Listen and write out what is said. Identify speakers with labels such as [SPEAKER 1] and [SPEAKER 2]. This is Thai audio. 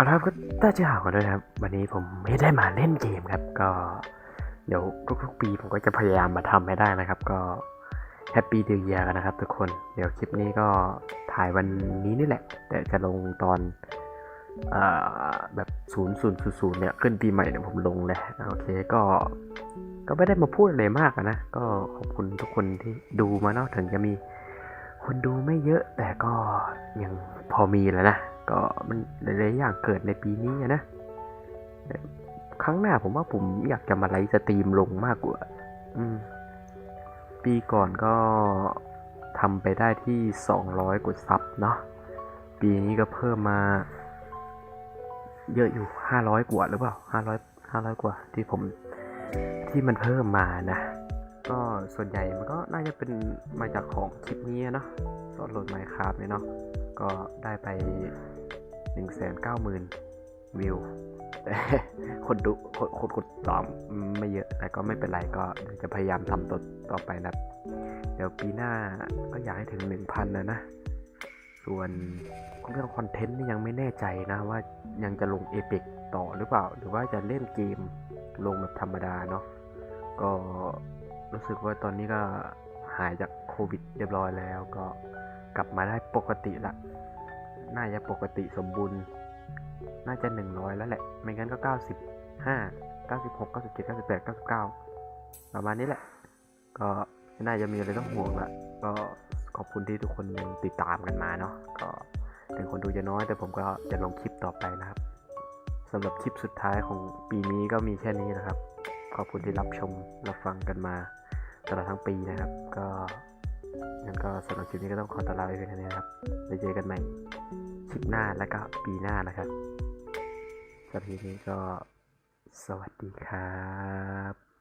[SPEAKER 1] เอาละครับก็ต้าเจ้าหากันด้วยครับ วันนี้ผมไม่ได้มาเล่นเกมครับ ก็เดี๋ยวทุกๆปีผมก็จะพยายามมาทำให้ได้นะครับ ก็แฮปปี้เดียร์กันนะครับ ทุกคนเดี๋ยวคลิปนี้ก็ถ่ายวันนี้นี่แหละ แต่จะลงตอนอแบบศูนย์ศูนย์ศูนย์เนี่ยขึ้นปีใหม่เนี่ยผมลงเลยโอเคก็ก็ไม่ได้มาพูดอะไรมากนะ ก็ขอบคุณทุกคนที่ดูมาเนาะถึงจะมีคนดูไม่เยอะแต่ก็ยังพอมีแล้วนะ ก็มันหลายๆอย่างเกิดในปีนี้นะ ครั้งหน้าผมว่าผมอยากจะมาไลฟ์สตรีมลงมากกว่าปีก่อนก็ทำไปได้ที่ 200 กว่าซับเนาะ ปีนี้ก็เพิ่มมา เยอะอยู่ 500 กว่าหรือเปล่า 500 500 กว่าที่ผมที่มันเพิ่มมานะ ก็ส่วนใหญ่มันก็น่าจะเป็นมาจากของคลิปนี้เนาะสอนโหลดไมค์ครับเนี่ยเนาะ ก็ได้ไป 190,000 วิว แต่คนดูคนคนกดตามไม่เยอะ แต่ก็ไม่เป็นไรก็จะพยายามทำต่อต่อไปนะ เดี๋ยวปีหน้าก็อยากให้ถึง 1,000นะนะ ส่วนเรื่องคอนเทนต์นี่ยังไม่แน่ใจนะว่ายังจะลงเอ e ปต่อหรือเปล่า หรือว่าจะเล่นเกมลงแบบธรรมดาเนาะก็รู้สึกว่าตอนนี้ก็หายจากโควิดเรียบร้อยแล้วก็กลับมาได้ปกติละ น่าจะปกติสมบูรณ์ น่าจะ 100 แล้วแหละ ไม่งั้นก็ 95 96 97 98 99 ประมาณนี้แหละ ก็ไม่น่าจะมีอะไรต้องห่วงละก็ขอบคุณที่ทุกคนยังติดตามกันมาเนาะก็ถึงคนดูจะน้อย แต่ผมก็จะลงคลิปต่อไปนะครับสำหรับคลิปสุดท้ายของปีนี้ก็มีแค่นี้นะครับ ขอบคุณที่รับชมรับฟังกันมาตลอดทั้งปีนะครับ ก็งั้นก็สำหรับคลิปนี้ก็ต้องขอตลาไปเพียงเท่านี้ครับไว้เจอกันใหม่ ปหน้าแล้วก็ปีหน้านะครับสำหรับทีนี้ก็สวัสดีครับ